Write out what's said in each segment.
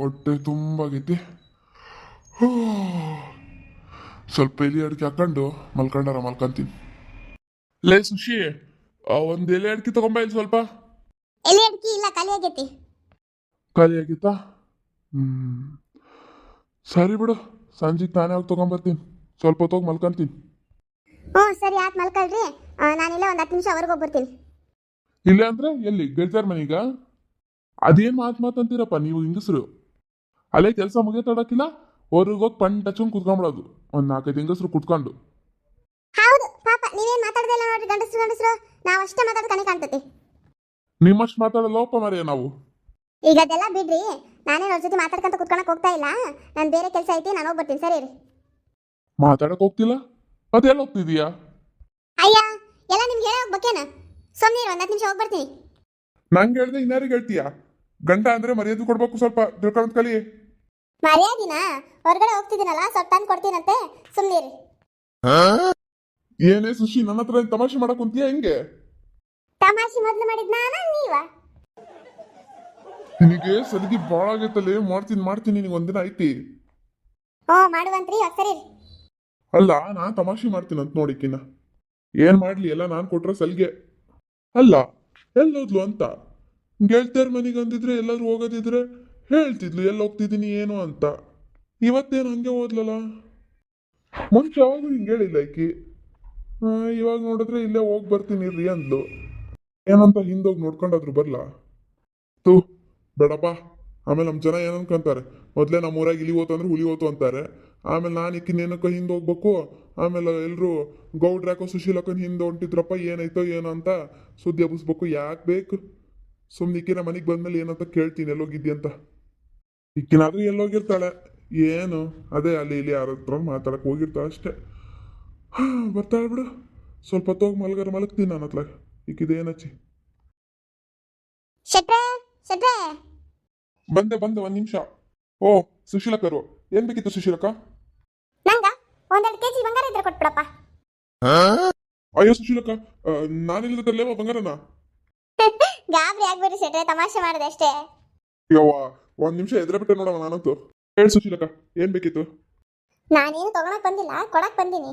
ಹೊಟ್ಟೆ ತುಂಬಾಗೈತಿ ಆಗೈತಿ ಸ್ವಲ್ಪ ಎಲೆ ಅಡಿಕೆ ಹಾಕೊಂಡು ಮಲ್ಕೊಂಡಾರ ಮಲ್ಕೊಂತೀನಿ. ಲೇ ಸುಶಿ ಒಂದ್ ಎಲೆ ಅಡಿಕೆ ತಗೊಂಬ ಇಲ್ಲಿ ಸ್ವಲ್ಪ. ಅಡ್ಕಿ ಇಲ್ಲ ಖಾಲಿ ಆಗೈತಿ. ಖಾಲಿ ಆಗಿತ್ತಾ? ಹ್ಮ್. ಸರಿ ಬಿಡು ಸಂಜೆ ನಾನೇ ಹೋಗಿ ತಗೊಂಬರ್ತೀನಿ. ಸ್ವಲ್ಪ ಹೊತ್ತು ಹೋಗಿ ಮಲ್ಕೊಂತೀನಿ. ಹ್ಞೂ ಸರಿ ಆಯ್ತು ಮಲ್ಕೊಳ್ರಿ. ನಾನಿಲ್ಲ ಒಂದು ಹತ್ತು ನಿಮಿಷ ಹೊರಗೆ ಹೋಗ್ಬರ್ತೀನಿ. ಇಲ್ಲ ಅಂದ್ರೆ ಎಲ್ಲಿ ಗೆಳತಿಯರ್ ಮನೀಗ? ಅದೇನ್ ಮಾತು ಮಾತಂತೀರಪ್ಪ ನೀವು ಹೆಂಗಸ್ರು? ಅಲ್ಲೇ ಕೆಲಸ ಮುಗಿಯತಡಕಿಲ್ಲ ಹೊರಗೆ ಹೋಗಿ ಪಣ್ ಟಚ್ಕೊಂಡು ಕುತ್ಕೊಂಬಿಡೋದು. ಒಂದ್ ನಾಲ್ಕೈದು ಹೆಂಗಸರು ಕುತ್ಕೊಂಡು. ಹೌದು ಪಾಪ ನೀವೇನು ಮಾತಾಡ್ದಿಲ್ಲ ನೋಡ್ರಿ ಗಂಡಸ್ರು ಗಂಡಸ್ರು ನಾವು ಅಷ್ಟೇ ಮಾತಾಡೋದು ಕಣಿ ಕಾಣ್ತೈತಿ. ನಿಮ್ಮಷ್ಟು ಮಾತಾಡಲ್ಲಪ್ಪ ಮರೆಯ ನಾವು? ಈಗ ಅದೆಲ್ಲ ಬಿಡ್ರಿ ನಾನೇ ಅವ್ರ ಜೊತೆ ಮಾತಾಡ್ಕೊಂತ ಕುತ್ಕೊಳಕ್ ಹೋಗ್ತಾ ಇಲ್ಲ ನಾನು ಬೇರೆ ಕೆಲಸ ಐತಿ ನಾನು ಹೋಗ್ಬರ್ತೀನಿ ಸರಿ ರೀ ಮಾತಾಡಕ್ ಹೋಗ್ತಿಲ್ಲ? ಅದೆಲ್ಲ ಹೋಗ್ತಿದೀಯಾ? ಅಯ್ಯ ಎಲ್ಲ ನಿಮ್ಗೆ ಹೇಳೋ ಹೋಗ್ಬೇಕೇನ ಸುಮ್ಮನೆ ಒಂದ್ ಹತ್ತು ನಿಮಿಷ ಹೋಗ್ಬರ್ತೀನಿ ನಂಗೆ ಹೇಳ್ದೆ ಇನ್ನಾರಿಗೆ ಹೇಳ್ತೀಯಾ? ಗಂಡ ಅಂದ್ರೆ ಮರ್ಯಾದೆ ಕೊಡ್ಬೇಕು ಸ್ವಲ್ಪ ತಿಳ್ಕೊಂಡ್ ಕಲಿ. ಮರ್ಯಾದಿನ? ಹೊರಗಡೆ ಹೋಗ್ತಿದ್ದೀನಲ್ಲ ಸ್ವಲ್ಪ ತಂದು ಕೊಡ್ತೀನಂತೆ. ಸುಮ್ಮನಿರಿ ಏನೇ ಸುಶಿ ನನ್ನ ಹತ್ರ ಏನ್ ತಮಾಷೆ ಮಾಡಕ್ ಕುಂತೀಯ ಹೆಂಗೆ? ತಮಾಷೆ ಮೊದಲು ಮಾಡಿದ್ ನಾನ ನೀವ? ನಿನಗೆ ಸಲಿಗೆ ಬಾಳ ಆಗೈತಲ್ಲಿ ಮಾಡ್ತೀನಿ ಮಾಡ್ತೀನಿ ನಿನಗೆ ಒಂದಿನ ಐತಿ. ಓ ಮಾಡುವಂತ್ರಿ ಸರಿ ಅಲ್ಲ ನಾನ್ ತಮಾಷೆ ಮಾಡ್ತೀನಿ ಅಂತ ನೋಡಿಕಿನ ಏನ್ ಮಾಡ್ಲಿ ಎಲ್ಲ ನಾನ್ ಕೊಟ್ರ ಸಲ್ಗೆ. ಅಲ್ಲ ಎಲ್ಲೋದ್ಲು ಅಂತ? ಗೆಳ್ತಿಯರ್ ಮನೆಗೆ ಅಂದಿದ್ರೆ ಎಲ್ಲರೂ ಹೋಗೋದಿದ್ರೆ ಹೇಳ್ತಿದ್ಲು, ಎಲ್ಲಿ ಹೋಗ್ತಿದ್ದೀನಿ ಏನು ಅಂತ. ಇವತ್ತೇನು ಹಂಗೆ ಹೋದ್ಲಲ್ಲ ಮುಂಚೆ ಯಾವಾಗಲೂ ಹಿಂಗೆ ಹೇಳಿಲ್ಲ ಈಕಿ ಇವಾಗ ನೋಡಿದ್ರೆ ಇಲ್ಲೇ ಹೋಗಿ ಬರ್ತೀನಿ ರೀ ಅಂದ್ಲು. ಏನಂತ ಹಿಂದೋಗಿ ನೋಡ್ಕೊಂಡಾದ್ರು ಬರಲಾ? ತೂ ಬೇಡಪ್ಪ. ಆಮೇಲೆ ನಮ್ಮ ಜನ ಏನು ಮೊದಲೇ ನಮ್ಮ ಊರಾಗ ಇಲಿ ಹೋತು ಅಂದ್ರೆ ಹುಲಿ ಹೋತು ಅಂತಾರೆ. ಆಮೇಲೆ ನಾನು ಇಕ್ಕಿನೇನಕ್ಕ ಹಿಂದೆ ಹೋಗ್ಬೇಕು? ಆಮೇಲೆ ಎಲ್ಲರೂ ಗೌಡ್ರಾಕೋ ಸುಶೀಲಕ್ಕನ ಹಿಂದೆ ಹೊಂಟಿದ್ರಪ್ಪ, ಏನಾಯ್ತೋ, ಏನೋ ಅಂತ ಸುದ್ದಿ ಹಬ್ಬಿಸ್ಬೇಕು, ಯಾಕೆ ಬೇಕು? ಸುಮ್ಮನೆ ಇಕ್ಕಿನ ಮನೆಗೆ ಬಂದ್ಮೇಲೆ ಏನಂತ ಕೇಳ್ತೀನಿ ಎಲ್ಲೋಗಿದ್ದಿ ಅಂತ ಇಕ್ಕಿನಾದ್ರೂ ಎಲ್ಲೋಗಿರ್ತಾಳೆ. ಏನು? ಅದೇ ಅಲ್ಲಿ ಇಲ್ಲಿ ಯಾರ ಹತ್ರ ಮಾತಾಡಕ್ಕೆ ಹೋಗಿರ್ತಾಳೆ ಅಷ್ಟೇ. ಹಾ ಬರ್ತಾಳೆ ಬಿಡು. ಸ್ವಲ್ಪ ಹೊತ್ತೋಗಿ ಮಲ್ಗಾರ ಮಲಗ್ತೀನಿ ನಾನು ಹತ್ಲಾಗ ಇಕ್ಕಿದೇನಚ್ಚಿ ಬಂದೆ ಬಂದೆ ಒಂದ್ ನಿಮಿಷ. ಓ ಸುಶೀಲಕ್ಕರು ಏನ್ ಬೇಕಿತ್ತು ಸುಶೀಲಕ್ಕ? ನಂಗ? ಒಂದೆರಡು ಕೆಜಿ ಬಂಗಾರ ಇದ್ರೆ ಕೊಟ್ಬಿಡಪ್ಪ. ಅಯ್ಯೋ ಸುಶೀಲಕ್ಕ ನಾನಿಲ್ಲದ ತರಲೇವ ಬಂಗಾರನ? ಗಾಬರಿ ಆಗ್ಬೇಡಿ ಸೆಟ್ರೆ ತಮಾಷೆ ಮಾಡಿದೆ ಅಷ್ಟೇ. ಯವ್ವ ಒಂದ್ ನಿಮಿಷ ಎದ್ರೆ ಬಿಟ್ಟೆ ನೋಡವ ನಾನಂತೂ. ಹೇಳಿ ಸುಶೀಲಕ್ಕ ಏನ್ ಬೇಕಿತ್ತು? ನಾನೇನು ತಗೊಳಕ್ ಬಂದಿಲ್ಲ ಕೊಡಕ್ ಬಂದೀನಿ.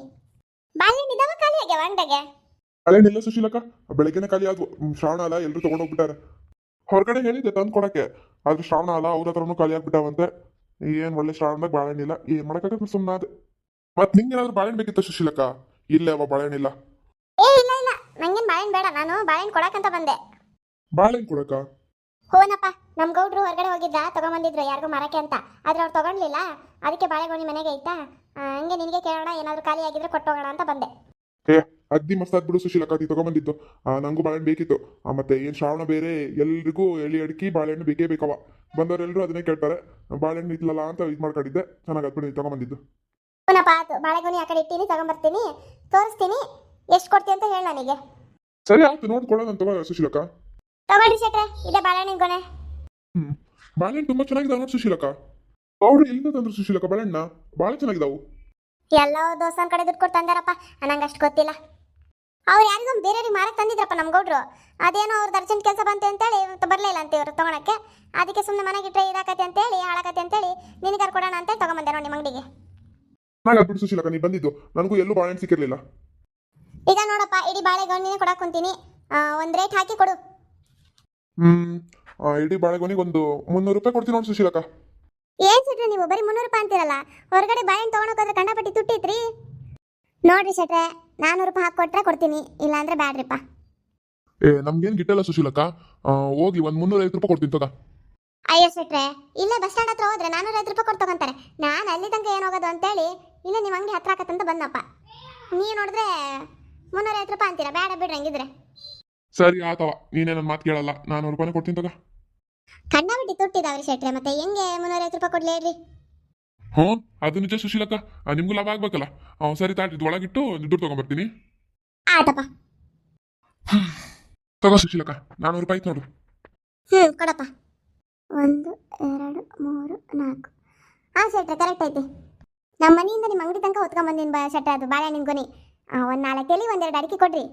ಬಾಳೆಹಣ್ಣು ಇದಾವ ಖಾಲಿ ಆಗ್ಯಾವ ಅಂಗಡಿಗೆ ಅಲ್ಲೇನಿಲ್ಲ ಸುಶೀಲಕ್ಕ ಬೆಳಗ್ಗೆನೆ ಖಾಲಿ ಆದ್ವು. ಹ್ಮ್, ಶ್ರಾವಣ ಅಲ್ಲ ಎಲ್ರು ತಗೊಂಡೋಗ್ಬಿಟ್ಟಾರೆ ಹೊರಗಡೆ ಹೇಳಿದ್ದೆ ತಂದು ಕೊಡಕ್ಕೆ. ಆದ್ರೆ ಶ್ರಾವಣ ಅಲ್ಲ ಅವ್ರ ಹತ್ರನು ಖಾಲಿ ಆಗ್ಬಿಟ್ಟಾವಂತೆ. ಏನ್ ಒಳ್ಳೆ ಶ್ರಾವಣದಾಗ ಬಾಳೆಹಣ್ಣಿಲ್ಲ ಏನ್ ಮಾಡಕ್ಕಾಗತ್ತೆ ಸುಮ್ಮನೆ ಅದೇ ಮತ್ ನಿಂಗೇನಾದ್ರೂ ಬಾಳೆಹಣ್ಣು ಬೇಕಿತ್ತು ಸುಶೀಲಕ್ಕ? ಇಲ್ಲೇ ಅವ ಬಾಳೆಹಣ್ಣಿಲ್ಲ ಏ ಇಲ್ಲ ಇಲ್ಲ. ನಂಗೇನ್ ಬಾಳೆಹಣ್ಣು ಬೇಡ ನಾನು ಬಾಳೆಹಣ್ಣು ಕೊಡಕ್ಕಂತ ಬಂದೆ. ಬಾಳೆಹಣ್ಣು ಕೊಡಕ ಹೋನಪ್ಪ ನಮ್ ಗೌಡ್ರು ಹೊರಗಡೆ ಹೋಗಿದ್ದ ತಗೊಂಬಂದಿದ್ರು ಯಾರಿಗೂ ಮರಕ್ಕೆ ಅಂತ. ಆದ್ರೆ ಅವ್ರು ತಗೊಂಡ್ಲಿಲ್ಲ. ಅದಕ್ಕೆ ಬಾಳೆಗೊನೆ ಮನೆಗೆ ಐತಾ ಹಂಗೆ ನಿನಗೆ ಕೇಳೋಣ ಏನಾದ್ರು ಖಾಲಿ ಆಗಿದ್ರೆ ಕೊಟ್ಟೋಗೋಣ ಅಂತ ಬಂದೆ. ಏ ಅಗ್ದಿ ಮಸ್ತ್ ಬಿಡು ಸುಶೀಲಕ್ಕ ಅದಿ ತಗೊಂಬಂದಿದ್ದು. ಆ, ನಂಗೂ ಬಾಳೆಹಣ್ಣು ಬೇಕಿತ್ತು. ಆ, ಮತ್ತೆ ಏನ್ ಶ್ರಾವಣ ಬೇರೆ ಎಲ್ರಿಗೂ ಎಳಿ ಅಡಿಕೆ ಬಾಳೆಹಣ್ಣು ಬೇಕೇ ಬೇಕವ ಬಂದವರೆಲ್ಲರೂ ಅದನ್ನೇ ಕೇಳ್ತಾರೆ. ಬಾಳೆಹಣ್ಣು ಇತ್ತಲ್ಲ ಅಂತ ಇದು ಮಾಡ್ಕೊಂಡಿದ್ದೆ. ಚೆನ್ನಾಗಿ ಬಿಡಿ ತಗೊಂಬಂದಿದ್ದು. ಹೋನಪ್ಪ ಆತು ಬಾಳೆಗೊನೆ ಆ ಕಡೆ ಇಟ್ಟಿನಿ ತಗೊಂಬರ್ತೀನಿ. ತೋರಿಸ್ತೀನಿ. ಎಷ್ಟು ಕೊಡ್ತೀನಿ ಅಂತ ಹೇಳ ನನಗೆ. ಸರಿ ಆಯ್ತು ನೋಡ್ಕೊಳ್ಳೋಣ ನಾನು ತಗೋ ಸುಶೀಲಕ್ಕ ತಗೊಳ್ರಿ ಶೆಟ್ರೆ ಇದೆ ಬಾಳೆಹಣ್ಣಿನ ಕೊನೆ ಹ್ಮ್ ಬಾಳೆಹಣ್ಣು ತುಂಬಾ ಚೆನ್ನಾಗಿದೆ ನೋಡಿ ಸುಶೀಲಕ್ಕ. ಅವ್ರು ಎಲ್ಲಿಂದ ತಂದ್ರು ಸುಶೀಲಕ್ಕ ಬಾಳೆಹಣ್ಣ ಭಾಳ ಚೆನ್ನಾಗಿದಾವು. ಎಲ್ಲೋ ದೋಸ್ತನ ಕಡೆ ದುಡ್ಡು ಕೊಟ್ಟು ತಂದಾರಪ್ಪ ನಂಗೆ ಅಷ್ಟು ಗೊತ್ತಿಲ್ಲ. ಅವ್ರು ಯಾರಿಗೂ ಬೇರೆಯವ್ರಿಗೆ ಮಾರಕ್ಕೆ ತಂದಿದ್ರಪ್ಪ ನಮ್ಮ ಗೌಡ್ರು. ಅದೇನೋ ಅವ್ರದ್ದು ಅರ್ಜೆಂಟ್ ಕೆಲಸ ಬಂತು ಅಂತೇಳಿ ಬರಲಿಲ್ಲ ಅಂತ ಇವರು ತೊಗೊಳಕ್ಕೆ. ಅದಕ್ಕೆ ಸುಮ್ಮನೆ ಮನೆಗೆ ಇಟ್ಟರೆ ಹೇಳಿ ಅಂತೇಳಿ ಅಂತ ಅಂತೇಳಿ ನಿನಗಾರು ಕೊಡೋಣ ಅಂತ ತೊಗೊಂಬಂದೆ ನೋಡಿ ನಿಮ್ಮ ಅಂಗಡಿಗೆ. ನಾನು ಬಿಡು ಸುಶೀಲಕ್ಕ ನೀ ಬಂದಿದ್ದು. ನನಗೂ ಎಲ್ಲೂ ಬಾಳೆಹಣ್ಣು ಸಿಕ್ಕಿರಲಿಲ್ಲ. ಈಗ ನೋಡಪ್ಪ ಇಡೀ ಬಾಳೆಗೊನೆನೇ ಕೊಡಕ್ಕೆ ಕುಂತೀನಿ. ಒಂದು ರೇಟ್ ಹಾಕಿ ಕೊಡು. ಹ್ಮ್. ಆ, ಇಡೀ ಬಾಳೆಗೊನಿಗೆ ಒಂದು ಮುನ್ನೂರು ರೂಪಾಯಿ ಕೊಡ್ತೀನಿ ನೋಡಿ ಸುಶೀಲಕ್ಕ. ಏನ್ ಶೆಟ್ರೆ ನೀವು ಬರೀ ಮುನ್ನೂರು ರೂಪಾಯಿ ಅಂತೀರಲ್ಲ? ಹೊರಗಡೆ ಬಾಳೆಹಣ್ಣು ತೊಗೊಳಕೋದ್ರೆ ಕಂಡಪಟ್ಟಿ ತುಟ್ಟಿತ್ರಿ ನೋಡ್ರಿ ಶೆಟ್ರೆ ನಾನೂರು ರೂಪಾಯಿ ಹಾಕಿ ಕೊಟ್ರೆ ಕೊಡ್ತೀನಿ ಇಲ್ಲಾಂದ್ರೆ ಬ್ಯಾಡ್ರಿಪ್ಪ. ಏ ನಮ್ಗೇನು ಗಿಟ್ಟಲ್ಲ ಸುಶೀಲಕ್ಕ. ಆ, ಹೋಗಿ ಒಂದು ಮುನ್ನೂರ ಐವತ್ತು ರೂಪಾಯಿ ಕೊಡ್ತೀನಿ ತಗ. ಅಯ್ಯೋ ಶೆಟ್ರೆ ಇಲ್ಲೇ ಬಸ್ ಸ್ಟ್ಯಾಂಡ್ ಹತ್ರ ಹೋದ್ರೆ ನಾನೂರ ಐದು ರೂಪಾಯಿ ಕೊಟ್ಟು ತಗೊಂತಾರೆ. ನಾನು ಅಲ್ಲಿ ತನಕ ಏನು ಹೋಗೋದು ಅಂತೇಳಿ ಇಲ್ಲೇ ನಿಮ್ ಅಂಗಡಿ ಹತ್ರ ಆಕತ್ತಂತ ಬಂದಪ್ಪ. ನೀ ನೋಡಿದ್ರೆ ಮುನ್ನೂರ ಐವತ್ತು ರೂಪಾಯಿ ಅಂತೀರಾ? ಬೇಡ ಬಿಡ್ರಿ ಹಂಗಿದ್ರೆ. ಸರಿ ಆತವ. ನೀನೇ ನನ್ನ ಮಾತು ಕೇಳಲ್ಲ. ನಾನು ರೂಪಾಯಿ ಕೊಡ್ತೀನಿ ತಗ. ಕಂಡಬಿಟ್ಟು ತುಟ್ಟಿದಾವ್ರಿ ಶೆಟ್ರೆ ಮತ್ತೆ ಹೆಂಗೆ ಮುನ್ನೂರ ಐವತ್ತು ರೂಪಾಯಿ ಕೊಡ್ಲಿ ಹೇಳ್ರಿ ಹ್ಞೂ ಅದು ನಿಜ ಸುಶೀಲಕ್ಕ. ಆ, ನಿಮ್ಗೂ ಲಾಭ ಆಗ್ಬೇಕಲ್ಲ. ಹ್ಞೂ ಸರಿ ತಾಳಿ ಇದು ಒಳಗಿಟ್ಟು ದುಡ್ಡು ಬರ್ತೀನಿ ಆತಪ್ಪ ತಗೋ ಸುಶೀಲಕ್ಕ ನಾನ್ನೂರು ರೂಪಾಯಿ ಆಯ್ತು ನೋಡು. ಹ್ಞೂ ಕೊಡಪ್ಪ. ಒಂದು ಎರಡು ಮೂರು ನಾಲ್ಕು. ಹಾಂ ಶೆಟ್ರೆ ಕರೆಕ್ಟ್ ಐತಿ. ನಮ್ಮ ಮನೆಯಿಂದ ನಿಮ್ಮ ಅಂಗಡಿ ತನಕ ಹೊತ್ಕೊಂಬಂದಿನಿ ಬಾ ಶೆಟ್ರೆ ಅದು ಬಾಳೆಹಣ್ಣಿನ ಗೊನೆ ಒಂದು ನಾಲ್ಕು ಎಲ್ಲಿ ಒಂದೆರಡು ಅಡಿಕೆ ಕೊಡ್ರಿ.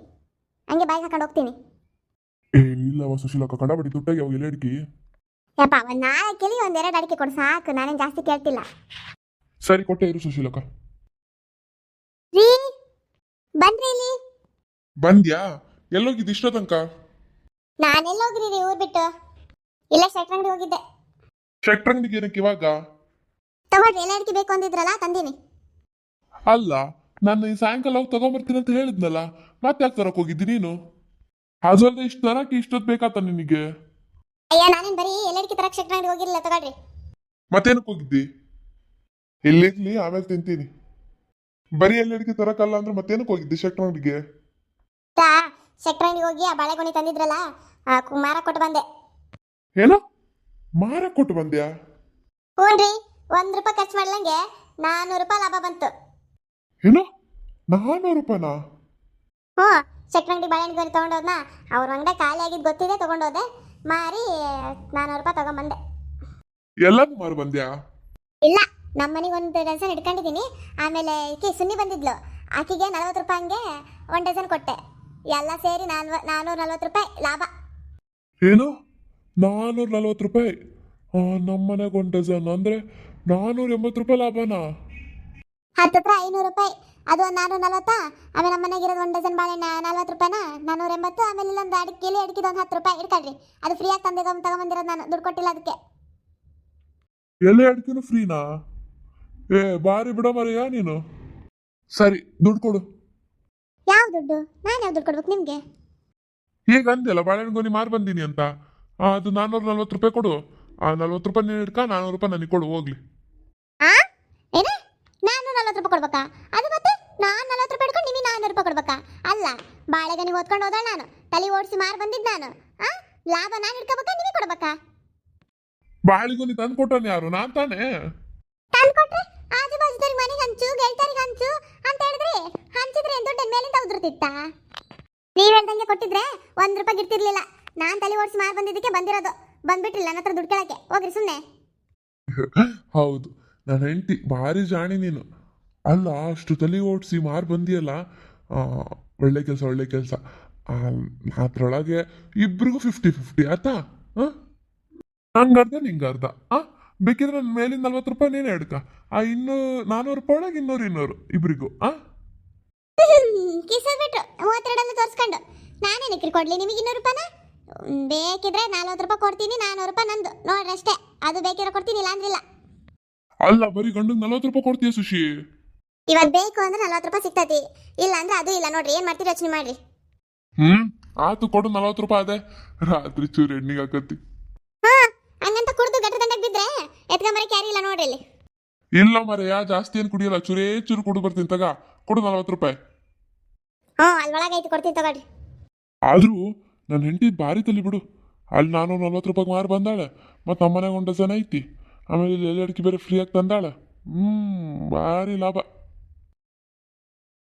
ಹಂಗೆ ಬಾಯಿಗೆ ಹಾಕೊಂಡು ಹೋಗ್ತೀನಿ. ಏ ಇಲ್ಲವ ಸುಶೀಲಕ್ಕ ಕಂಡಬಡಿ ದುಡ್ಡಾಗಿ ಅವು ಎಲೆ ಅಡಿಕೆ. ಯಪ್ಪ ಒಂದು ನಾಲ್ಕೇಳಿ ಒಂದೆರಡು ಅಡಿಕೆ ಕೊಡು ಸಾಕು ನಾನೇನು ಜಾಸ್ತಿ ಕೇಳ್ತಿಲ್ಲ. ಸರಿ ಕೊಟ್ಟೆ ಇರು ಸುಶೀಲಕ್ಕ ರೀ ಬನ್ರಿ ಇಲ್ಲಿ? ಬಂದ್ಯಾ? ಎಲ್ಲೋಗಿದ್ದು ಇಷ್ಟ ತನಕ? ನಾನೆಲ್ಲ ಹೋಗ್ರಿ ರೀ ಊರ್ ಬಿಟ್ಟು. ಇಲ್ಲ ಶೆಟ್ರ್ ಅಂಗಡಿ ಹೋಗಿದ್ದೆ. ಶೆಟ್ರಂಗಡಿಗೆ ಏನಕ್ಕೆ ಇವಾಗ? ತಗೊಳ್ರಿ ಎಲ್ಲ ಅಡಿಕೆ ಬೇಕು ಅಂದಿದ್ರಲ್ಲ ತಂದಿನಿ. ಅಲ್ಲ ನಾನು ಈ ಸಾಯಂಕಾಲ ಹೋಗಿ ತಗೊಂಬರ್ತೀನಿ ಅಂತ ಹೇಳಿದ್ನಲ್ಲ ಮತ್ತೆ ಯಾಕೆ ತರಕ್ ಹೋಗಿದ್ದಿ ನೀನು? ಅದು ಅಲ್ಲದೆ ಇಷ್ಟು ತರಕ್ಕೆ ಇಷ್ಟೊತ್ತು ಬೇಕಾತ ನಿನಗೆ? ಅಯ್ಯ ನಾನೇನ್ ಬರೀ ಎಲ್ಲ ತರಕ್ ಅಂಗಡಿ ಹೋಗಿರಲಿಲ್ಲ ತಗೊಳ್ರಿ. ಮತ್ತೇನಕ್ಕೆ ಹೋಗಿದ್ದಿ? ಇಲ್ಲಿರ್ಲಿ ಆಮೇಲೆ ತಿಂತೀನಿ. ಬರೀ ಎಲ್ಲಡಿಗೆ ತರಕಲ್ಲ ಅಂದ್ರೆ ಮತ್ತೇನಕ್ಕೆ ಹೋಗಿದ್ದಿ ಶೆಟ್ರಂಗಡಿಗೆ ತಾ ಶೆಟ್ರ್ ಅಂಗಡಿ ಹೋಗಿ ಆ ಬಾಳೆಗೊನೆ ತಂದಿದ್ರಲ್ಲ ಮಾರ ಕೊಟ್ಟು ಬಂದೆ. ಏನೋ? ಮಾರ ಕೊಟ್ಟು ಬಂದ್ಯಾ? ಹ್ಞೂ ರೀ ಒಂದು ರೂಪಾಯಿ ಖರ್ಚು ಮಾಡ್ಲಂಗೆ ನಾನ್ನೂರು ರೂಪಾಯಿ ಲಾಭ ಬಂತು. ಏನೋ? ನಾನ್ನೂರು ರೂಪಾಯಿನಾ ಹ್ಞೂ ಚಕ್ರಂಗಡಿ ಅಂಗಡಿ ಬಾಳೆಹಣ್ಣು ತೊಗೊಂಡೋದ್ನ? ಅವ್ರ ಅಂಗಡಿ ಖಾಲಿ ಆಗಿದ್ದು ಗೊತ್ತಿದೆ ತೊಗೊಂಡೋದೆ. ಮಾರಿ ನಾನ್ನೂರು ರೂಪಾಯಿ ತಗೊಂಬಂದೆ. ಎಲ್ಲಾನು ಮಾರು ಬಂದ್ಯಾ? ಇಲ್ಲ ನಮ್ಮ ಮನೆಗೆ ಒಂದು ಡಜನ್ ಇಟ್ಕೊಂಡಿದ್ದೀನಿ ಆಮೇಲೆ ಈಕೆ ಸುನ್ನಿ ಬಂದಿದ್ಲು. ಆಕೆಗೆ ನಲ್ವತ್ತು ರೂಪಾಯಿ ಹಂಗೆ ಒಂದು ಡಜನ್ ಕೊಟ್ಟೆ. ಎಲ್ಲ ಸೇರಿ ನಾಲ್ವ ನಾನ್ನೂರ ನಲ್ವತ್ತು ರೂಪಾಯಿ ಲಾಭ. ಏನು? ನಾನ್ನೂರ ನಲ್ವತ್ತು ರೂಪಾಯಿ? ನಮ್ಮ ಮನೆಗೆ ಒಂದು ಡಜನ್ ಅಂದ್ರೆ ನಾನ್ನೂರ ಎಂಬತ್ತು ರೂಪಾಯಿ ಲಾಭನಾ? ಹತ್ತು ಹತ್ರ ಐನೂರು ರೂಪಾಯಿ. ಅದು ಒಂದು ನಾನ್ನೂರ ನಲ್ವತ್ತಾ? ಆಮೇಲೆ ನಮ್ಮ ಮನೆಗೆ ಇರೋದು ಒಂದು ಡಜನ್ ಬಾಳೆಹಣ್ಣು ನಲ್ವತ್ತು ರೂಪಾಯಿನ? ನಾನ್ನೂರ ಎಂಬತ್ತು. ಆಮೇಲೆ ಇಲ್ಲೊಂದು ಅಡಿಕೆ ಅಡಿಕೆದು ಒಂದು ಹತ್ತು ರೂಪಾಯಿ ಇಡ್ಕೊಳ್ರಿ. ಅದು ಫ್ರೀಯಾಗಿ ತಂದೆ ತಗೊಂಬಂದಿರೋದು ನಾನು. ದುಡ್ಡು ಕೊಟ್ಟಿಲ್ಲ ಅದಕ್ಕೆ ಎಲೆ ಅಡಿಕೆನು ಫ್ರೀನಾ ಏ ಬಾರಿ ಬಿಡ ಮರಿಯಾ ನೀನು. ಸರಿ ದುಡ್ಡು ಕೊಡು. ಯಾವ ದುಡ್ಡು? ನಾನು ಯಾವ ದುಡ್ಡು ಕೊಡ್ಬೇಕು ನಿಮಗೆ? ಈಗ ಅಂದೆಲ್ಲ ಬಾಳೆಹಣ್ಣು ಗೋಣಿ ಮಾರು ಬಂದೀನಿ ಅಂತ. ಆ, ಅದು ನಾನ್ನೂರ ನಲ್ವತ್ತು ರೂಪಾಯಿ ಕೊಡು. ಆ ನಲ್ವತ್ತು ರೂಪಾಯಿ ನೀನು ಇಟ್ಕ ನಾನ್ನೂರು ರೂಪಾಯಿ ನನಗೆ ಕೊಡು ಹೋಗ್ಲಿ. ಆ? ರೂಪಾಯಿ ಕೊಡ್ಬೇಕಾ? ಅದು ಮತ್ತೆ ನಾನು ನಲ್ವತ್ತು ರೂಪಾಯಿ ಇಟ್ಕೊಂಡು ನಿಮಗೆ ನಾನ್ನೂರು ರೂಪಾಯಿ ಕೊಡ್ಬೇಕಾ? ಅಲ್ಲ ಬಾಳೆಗನಿಗೆ ಓದ್ಕೊಂಡು ಹೋದ ನಾನು. ತಲೆ ಓಡಿಸಿ ಮಾರು ಬಂದಿದ್ದು ನಾನು. ಆ? ಲಾಭ ನಾನು ಇಟ್ಕೋಬೇಕಾ ನಿಮಗೆ ಕೊಡ್ಬೇಕಾ? ಬಾಳಿಗೊನಿ ತಂದು ಕೊಟ್ಟನು ಯಾರು? ನಾನು ತಾನೇ? ತಂದು ಕೊಟ್ರೆ ಆಜು ಬಾಜುದವ್ರಿಗೆ ಮನೆಗೆ ಹಂಚು ಗೆಳತರಿಗೆ ಹಂಚು ಅಂತ ಹೇಳಿದ್ರೆ ಹಂಚಿದ್ರೆ ಏನು ದುಡ್ಡು ಮೇಲಿಂದ ಉದುರ್ತಿತ್ತ? ನೀವು ಹೇಳ್ದಂಗೆ ಕೊಟ್ಟಿದ್ರೆ ಒಂದು ರೂಪಾಯಿ ಇರ್ತಿರ್ಲಿಲ್ಲ ನಾನು ತಲೆ ಓಡಿಸಿ ಮಾರು ಬಂದಿದ್ದಕ್ಕೆ ಬಂದಿರೋದು. ಬಂದ್ಬಿಟ್ರಿ ನನ್ನ ಹತ್ರ ದುಡ್ಡು ಕೇಳಕ್ಕೆ. ಹೋಗ್ರಿ ಸುಮ್ಮನೆ ಹೌದು. ನನ್ನ ಹೆಂಡತಿ ಭಾರಿ ಜಾಣಿ ನೀನು. ಅಲ್ಲ ಅಷ್ಟು ತಲೆ ಓಡಿಸಿ ಮಾರು ಬಂದಿಯಲ್ಲ? ಒಳ್ಳೆ ಕೆಲಸ ಒಳ್ಳೆ ಕೆಲಸ. ಅದ್ರೊಳಗೆ ಇಬ್ರಿಗೂ ಫಿಫ್ಟಿ ಫಿಫ್ಟಿ ಆತಾ ನಂಗರ್ಧ ನಿಂಗರ್ಧ ಆ ಬೇಕಿದ್ರೆ ನನ್ನ ಮೇಲಿನ ನಲ್ವತ್ತು ರೂಪಾಯಿ ನೀನೇ ಎಡ್ಕ ಆ ಇನ್ನೂ ನಾನ್ನೂರು ರೂಪಾಯಿ ಒಳಗೆ ಇನ್ನೂರು ಇನ್ನೂರು ಇಬ್ರಿಗೂ. ಆ? ಕಿಸಿದ್ಬಿಟ್ಟು ಮೂವತ್ತೆರಡನ್ನು ತೋರಿಸ್ಕೊಂಡು. ನಾನೇನಕ್ಕೆ ಕೊಡ್ಲಿ ನಿಮಗೆ ಇನ್ನೂರು ರೂಪಾಯಿನ? ಬೇಕಿದ್ರೆ ನಲ್ವತ್ತು ರೂಪಾಯಿ ಕೊಡ್ತೀನಿ ನಾನ್ನೂರು ರೂಪಾಯಿ ನಂದು. ನೋಡ್ರಿ ಅಷ್ಟೇ. ಅದು ಬೇಕಿದ್ರೆ ಕೊಡ್ತೀನಿ ಇಲ್ಲ. ಅಂದ್ರಿಲ್ಲ ಅಲ್ಲ ಬರೀ ಗಂಡಗೆ ನಲ್ವತ್ತು ರೂಪಾಯಿ ಕೊಡ್ತೀಯ ಸುಶಿ? ಇವಾಗ ಬೇಕು ಅಂದ್ರೆ ನಲ್ವತ್ತು ರೂಪಾಯಿ ಸಿಗ್ತತಿ. ಇಲ್ಲ ಅಂದ್ರೆ ಅದು ಇಲ್ಲ. ನೋಡ್ರಿ ಏನು ಮಾಡ್ತೀರಿ ಯೋಚನೆ ಮಾಡ್ರಿ. ಹ್ಮ್? ಆತು ಕೊಡು ನಲ್ವತ್ತು ರೂಪಾಯಿ ಅದೇ. ರಾತ್ರಿ ಚೂರು ಎಣ್ಣೆಗೆ ಹಾಕತ್ತಿ. ಹಾ ಹಂಗಂತ ಕುಡ್ದು ಗಟ್ಟ ದಂಡಕ್ಕೆ ಬಿದ್ರೆ ಎತ್ಕೊಂಬರಕ್ಕೆ ಯಾರು ಇಲ್ಲ ನೋಡ್ರಿ ಇಲ್ಲಿ. ಇಲ್ಲ ಮರೆಯ ಜಾಸ್ತಿ ಏನು ಕುಡಿಯಲ್ಲ. ಚೂರೇ ಚೂರು ಕುಡು ಬರ್ತೀನಿ ತಗ. ಕೊಡು ನಲ್ವತ್ತು ರೂಪಾಯಿ. ಹ್ಞೂ ಅಲ್ಲಿ ಐತಿ ಕೊಡ್ತೀನಿ ತಗೊಳ್ರಿ ಆದ್ರೂ ನನ್ನ ಹೆಂಡತಿ ಭಾರಿ ತಲಿ ಬಿಡು. ಅಲ್ಲಿ ನಾನು ನಲ್ವತ್ತು ರೂಪಾಯಿ ಮಾರು ಬಂದಾಳೆ. ಮತ್ತು ನಮ್ಮ ಮನೆಗೆ ಒಂದು ಜನ ಐತಿ. ಆಮೇಲೆ ಇಲ್ಲಿ ಎಲ್ಲಿ ಅಡಿಕೆ ಬೇರೆ ಫ್ರೀಯಾಗಿ ತಂದಾಳೆ. ಹ್ಞೂ ಭಾರಿ ಲಾಭ.